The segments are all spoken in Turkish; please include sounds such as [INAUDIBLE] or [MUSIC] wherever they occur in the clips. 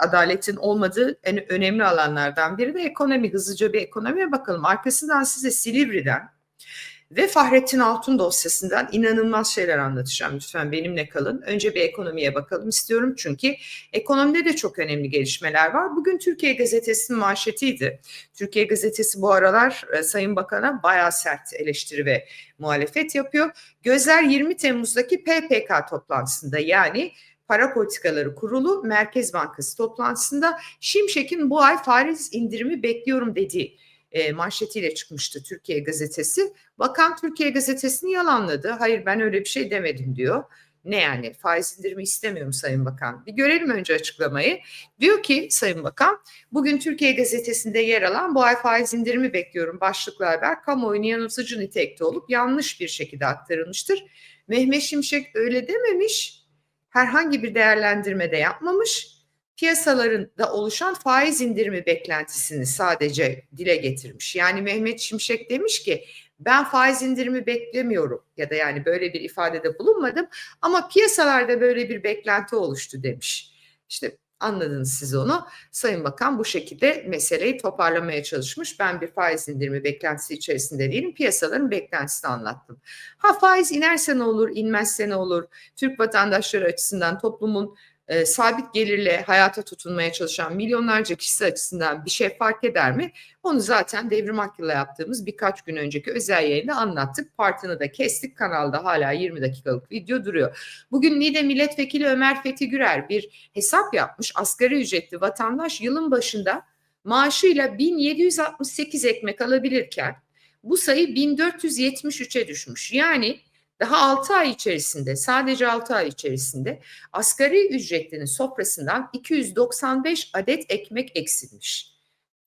adaletin olmadığı en önemli alanlardan biri de ekonomi. Hızlıca bir ekonomiye bakalım. Arkasından size Silivri'den ve Fahrettin Altun dosyasından inanılmaz şeyler anlatacağım. Lütfen benimle kalın. Önce bir ekonomiye bakalım istiyorum çünkü ekonomide de çok önemli gelişmeler var. Bugün Türkiye Gazetesi'nin manşetiydi. Türkiye Gazetesi bu aralar e, Sayın Bakan'a bayağı sert eleştiri ve muhalefet yapıyor. Gözler 20 Temmuz'daki PPK toplantısında yani Para Politikaları Kurulu Merkez Bankası toplantısında Şimşek'in bu ay faiz indirimi bekliyorum dediği e, manşetiyle çıkmıştı Türkiye Gazetesi. Bakan Türkiye Gazetesi'ni yalanladı. Hayır ben öyle bir şey demedim diyor. Ne yani faiz indirimi istemiyorum Sayın Bakan. Bir görelim önce açıklamayı. Diyor ki Sayın Bakan bugün Türkiye Gazetesi'nde yer alan bu ay faiz indirimi bekliyorum başlıklı haber kamuoyunu yanıltıcı nitelikte olup yanlış bir şekilde aktarılmıştır. Mehmet Şimşek öyle dememiş herhangi bir değerlendirme de yapmamış. Piyasalarında oluşan faiz indirimi beklentisini sadece dile getirmiş. Yani Mehmet Şimşek demiş ki ben faiz indirimi beklemiyorum ya da yani böyle bir ifadede bulunmadım ama piyasalarda böyle bir beklenti oluştu demiş. İşte anladınız siz onu. Sayın Bakan bu şekilde meseleyi toparlamaya çalışmış. Ben bir faiz indirimi beklentisi içerisinde değilim. Piyasaların beklentisini anlattım. Ha faiz inerse ne olur, inmezse ne olur? Türk vatandaşları açısından toplumun e, sabit gelirle hayata tutunmaya çalışan milyonlarca kişi açısından bir şey fark eder mi? Onu zaten Devrim Akgül'le yaptığımız birkaç gün önceki özel yayında anlattık. Partını da kestik. Kanalda hala 20 dakikalık video duruyor. Bugün Niğde Milletvekili Ömer Fethi Gürer bir hesap yapmış. Asgari ücretli vatandaş yılın başında maaşıyla 1768 ekmek alabilirken bu sayı 1473'e düşmüş. Yani daha 6 ay içerisinde sadece 6 ay içerisinde asgari ücretlinin sofrasından 295 adet ekmek eksilmiş.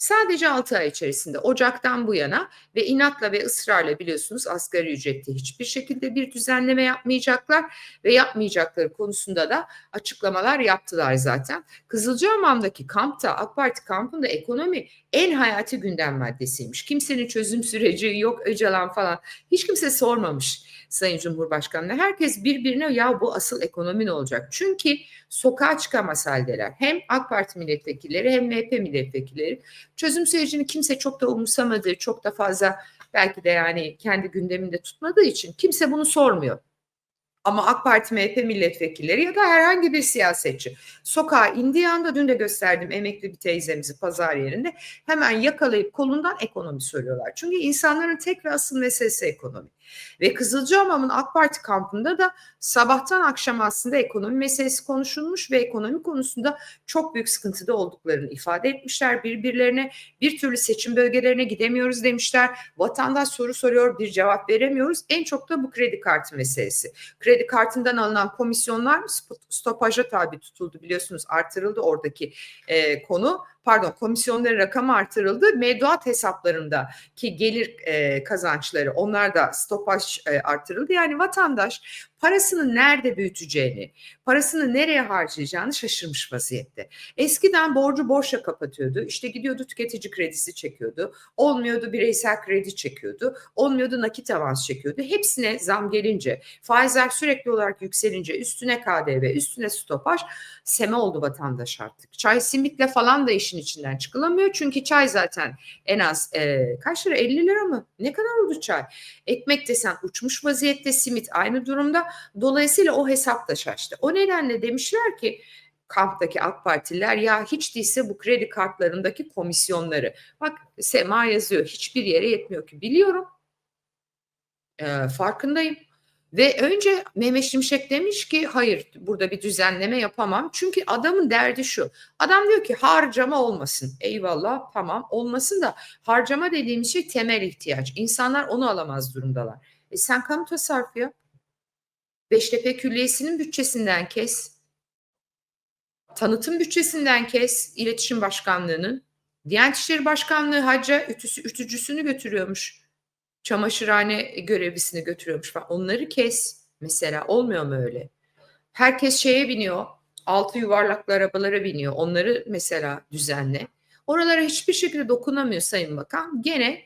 Sadece 6 ay içerisinde Ocak'tan bu yana ve inatla ve ısrarla biliyorsunuz asgari ücrette hiçbir şekilde bir düzenleme yapmayacaklar ve yapmayacakları konusunda da açıklamalar yaptılar zaten. Kızılcahamam'daki kampta AK Parti kampında ekonomi en hayati gündem maddesiymiş. Kimsenin çözüm süreci yok Öcalan falan hiç kimse sormamış Sayın Cumhurbaşkanı'na. Herkes birbirine ya bu asıl ekonomi ne olacak? Çünkü sokağa çıkamaz haldeler. Hem AK Parti milletvekilleri hem MHP milletvekilleri çözüm sürecini kimse çok da umursamadığı, çok da fazla belki de yani kendi gündeminde tutmadığı için kimse bunu sormuyor. Ama AK Parti MHP milletvekilleri ya da herhangi bir siyasetçi sokağa indiği anda dün de gösterdim emekli bir teyzemizi pazar yerinde hemen yakalayıp kolundan ekonomi söylüyorlar. Çünkü insanların tek ve asıl meselesi ekonomi. Ve Kızılcahamam'ın AK Parti kampında da sabahtan akşam aslında ekonomi meselesi konuşulmuş ve ekonomi konusunda çok büyük sıkıntıda olduklarını ifade etmişler. Birbirlerine bir türlü seçim bölgelerine gidemiyoruz demişler. Vatandaş soru soruyor bir cevap veremiyoruz. En çok da bu kredi kartı meselesi. Kredi kartından alınan komisyonlar stopaja tabi tutuldu biliyorsunuz artırıldı oradaki e, konu pardon komisyonların rakamı artırıldı. Mevduat hesaplarında ki gelir e, kazançları onlar da stopaj e, artırıldı. Yani vatandaş parasını nerede büyüteceğini, parasını nereye harcayacağını şaşırmış vaziyette. Eskiden borcu borçla kapatıyordu. İşte gidiyordu tüketici kredisi çekiyordu. Olmuyordu bireysel kredi çekiyordu. Olmuyordu nakit avans çekiyordu. Hepsine zam gelince, faizler sürekli olarak yükselince üstüne KDV, üstüne stopaj seme oldu vatandaş artık. Çay simitle falan da işin içinden çıkılamıyor. Çünkü çay zaten en az e, kaç lira 50 lira mı? Ne kadar oldu çay? Ekmek desen uçmuş vaziyette simit aynı durumda. Dolayısıyla o hesap da şaştı. O nedenle demişler ki kamptaki AK Partililer ya hiç değilse bu kredi kartlarındaki komisyonları. Bak Sema yazıyor hiçbir yere yetmiyor ki biliyorum. E, farkındayım. Ve önce Mehmet Şimşek demiş ki hayır burada bir düzenleme yapamam. Çünkü adamın derdi şu. Adam diyor ki harcama olmasın. Eyvallah tamam olmasın da harcama dediğimiz şey temel ihtiyaç. İnsanlar onu alamaz durumdalar. E sen kamu tasarrufu yap. Beştepe Külliyesi'nin bütçesinden kes. Tanıtım bütçesinden kes. İletişim Başkanlığı'nın. Diyanet İşleri Başkanlığı hacca ütüsü, ütücüsünü götürüyormuş çamaşırhane görevlisini götürüyormuş falan. Onları kes mesela olmuyor mu öyle? Herkes şeye biniyor. Altı yuvarlaklı arabalara biniyor. Onları mesela düzenle. Oralara hiçbir şekilde dokunamıyor Sayın Bakan. Gene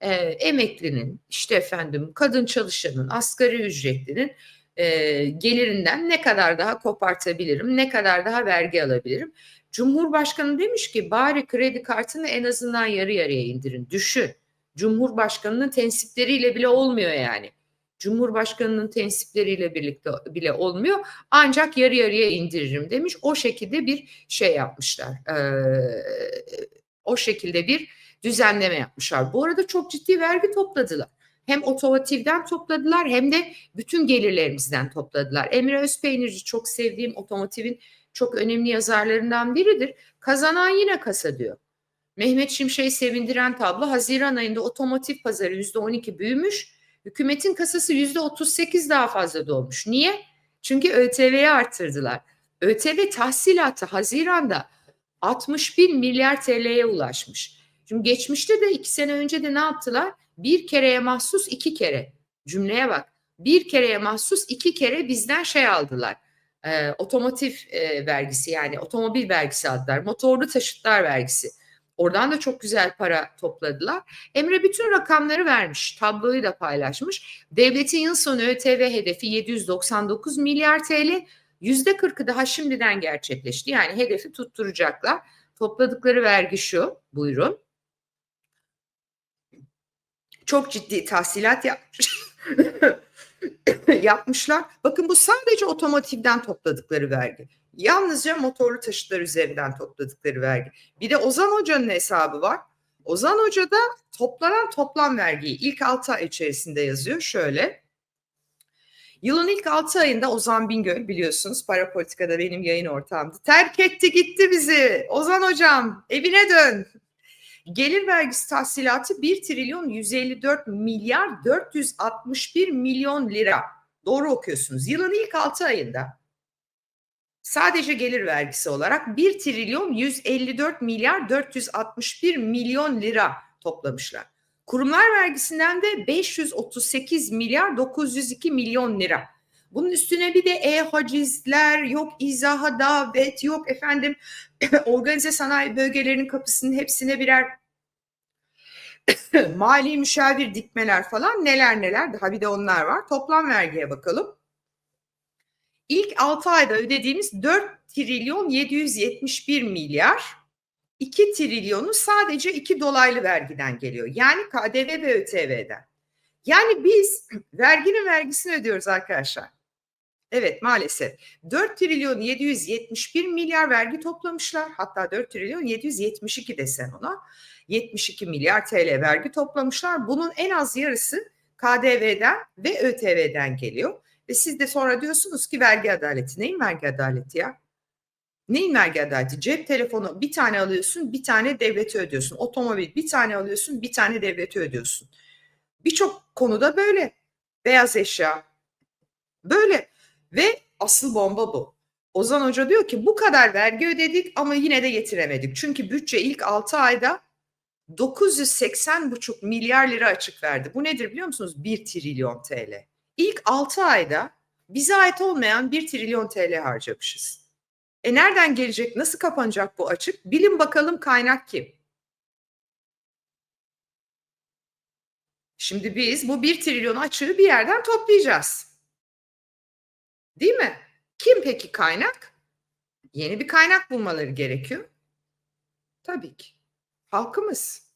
e, emeklinin, işte efendim kadın çalışanın, asgari ücretlinin e, gelirinden ne kadar daha kopartabilirim, ne kadar daha vergi alabilirim. Cumhurbaşkanı demiş ki bari kredi kartını en azından yarı yarıya indirin. Düşün. Cumhurbaşkanının tensipleriyle bile olmuyor yani. Cumhurbaşkanının tensipleriyle birlikte bile olmuyor. Ancak yarı yarıya indiririm demiş. O şekilde bir şey yapmışlar. Ee, o şekilde bir düzenleme yapmışlar. Bu arada çok ciddi vergi topladılar. Hem otomotivden topladılar hem de bütün gelirlerimizden topladılar. Emre Özpeynirci çok sevdiğim otomotivin çok önemli yazarlarından biridir. Kazanan yine kasa diyor. Mehmet Şimşek'i sevindiren tablo Haziran ayında otomotiv pazarı %12 büyümüş. Hükümetin kasası %38 daha fazla dolmuş. Niye? Çünkü ÖTV'yi arttırdılar. ÖTV tahsilatı Haziran'da 61 milyar TL'ye ulaşmış. Şimdi geçmişte de iki sene önce de ne yaptılar? Bir kereye mahsus iki kere. Cümleye bak. Bir kereye mahsus iki kere bizden şey aldılar. E, otomotiv e, vergisi yani otomobil vergisi aldılar. Motorlu taşıtlar vergisi. Oradan da çok güzel para topladılar. Emre bütün rakamları vermiş. Tabloyu da paylaşmış. Devletin yıl sonu ÖTV hedefi 799 milyar TL. Yüzde 40'ı daha şimdiden gerçekleşti. Yani hedefi tutturacaklar. Topladıkları vergi şu. Buyurun. Çok ciddi tahsilat yapmış. [LAUGHS] yapmışlar. Bakın bu sadece otomotivden topladıkları vergi. Yalnızca motorlu taşıtlar üzerinden topladıkları vergi. Bir de Ozan Hoca'nın hesabı var. Ozan Hoca da toplanan toplam vergiyi ilk 6 ay içerisinde yazıyor. Şöyle. Yılın ilk 6 ayında Ozan Bingöl biliyorsunuz para politikada benim yayın ortağımdı. Terk etti gitti bizi. Ozan hocam evine dön. Gelir vergisi tahsilatı 1 trilyon 154 milyar 461 milyon lira. Doğru okuyorsunuz. Yılın ilk 6 ayında sadece gelir vergisi olarak 1 trilyon 154 milyar 461 milyon lira toplamışlar. Kurumlar vergisinden de 538 milyar 902 milyon lira. Bunun üstüne bir de e-hacizler, yok izaha davet, yok efendim [LAUGHS] organize sanayi bölgelerinin kapısının hepsine birer [LAUGHS] mali müşavir dikmeler falan neler neler daha bir de onlar var. Toplam vergiye bakalım. İlk 6 ayda ödediğimiz 4 trilyon 771 milyar 2 trilyonu sadece 2 dolaylı vergiden geliyor. Yani KDV ve ÖTV'den. Yani biz verginin vergisini ödüyoruz arkadaşlar. Evet maalesef 4 trilyon 771 milyar vergi toplamışlar. Hatta 4 trilyon 772 desen ona. 72 milyar TL vergi toplamışlar. Bunun en az yarısı KDV'den ve ÖTV'den geliyor. Ve siz de sonra diyorsunuz ki vergi adaleti. Neyin vergi adaleti ya? Neyin vergi adaleti? Cep telefonu bir tane alıyorsun, bir tane devlete ödüyorsun. Otomobil bir tane alıyorsun, bir tane devlete ödüyorsun. Birçok konuda böyle. Beyaz eşya böyle. Ve asıl bomba bu. Ozan Hoca diyor ki bu kadar vergi ödedik ama yine de getiremedik. Çünkü bütçe ilk 6 ayda 980,5 milyar lira açık verdi. Bu nedir biliyor musunuz? 1 trilyon TL. İlk 6 ayda bize ait olmayan 1 trilyon TL harcamışız. E nereden gelecek? Nasıl kapanacak bu açık? Bilin bakalım kaynak kim? Şimdi biz bu 1 trilyon açığı bir yerden toplayacağız. Değil mi? Kim peki kaynak? Yeni bir kaynak bulmaları gerekiyor. Tabii ki. Halkımız.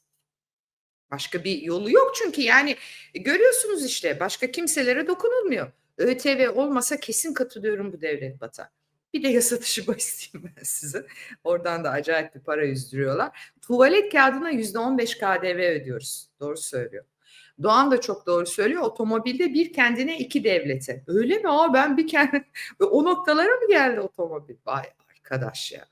Başka bir yolu yok çünkü yani e, görüyorsunuz işte başka kimselere dokunulmuyor. ÖTV olmasa kesin katılıyorum bu devlet batar. Bir de yasa dışı bahis ben size. Oradan da acayip bir para yüzdürüyorlar. Tuvalet kağıdına yüzde on beş KDV ödüyoruz. Doğru söylüyor. Doğan da çok doğru söylüyor. Otomobilde bir kendine iki devlete. Öyle mi? Aa ben bir kendi [LAUGHS] o noktalara mı geldi otomobil? Vay arkadaş ya.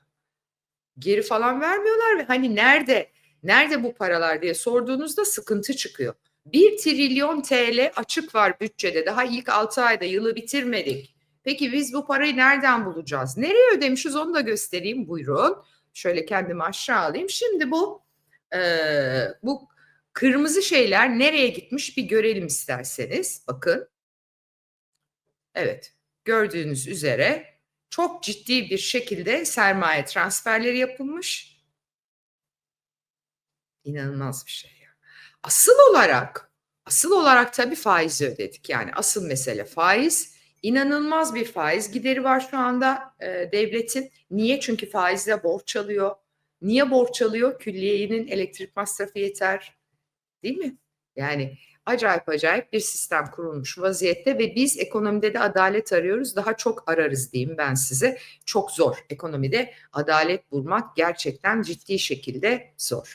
Geri falan vermiyorlar ve hani nerede nerede bu paralar diye sorduğunuzda sıkıntı çıkıyor. 1 trilyon TL açık var bütçede. Daha ilk 6 ayda yılı bitirmedik. Peki biz bu parayı nereden bulacağız? Nereye ödemişiz onu da göstereyim. Buyurun. Şöyle kendimi aşağı alayım. Şimdi bu e, bu kırmızı şeyler nereye gitmiş bir görelim isterseniz. Bakın. Evet. Gördüğünüz üzere çok ciddi bir şekilde sermaye transferleri yapılmış. İnanılmaz bir şey ya. Asıl olarak asıl olarak tabii faizi ödedik. Yani asıl mesele faiz. İnanılmaz bir faiz gideri var şu anda e, devletin. Niye? Çünkü faizle borç alıyor. Niye borç alıyor? Külliyenin elektrik masrafı yeter. Değil mi? Yani acayip acayip bir sistem kurulmuş vaziyette ve biz ekonomide de adalet arıyoruz. Daha çok ararız diyeyim ben size. Çok zor. Ekonomide adalet bulmak gerçekten ciddi şekilde zor.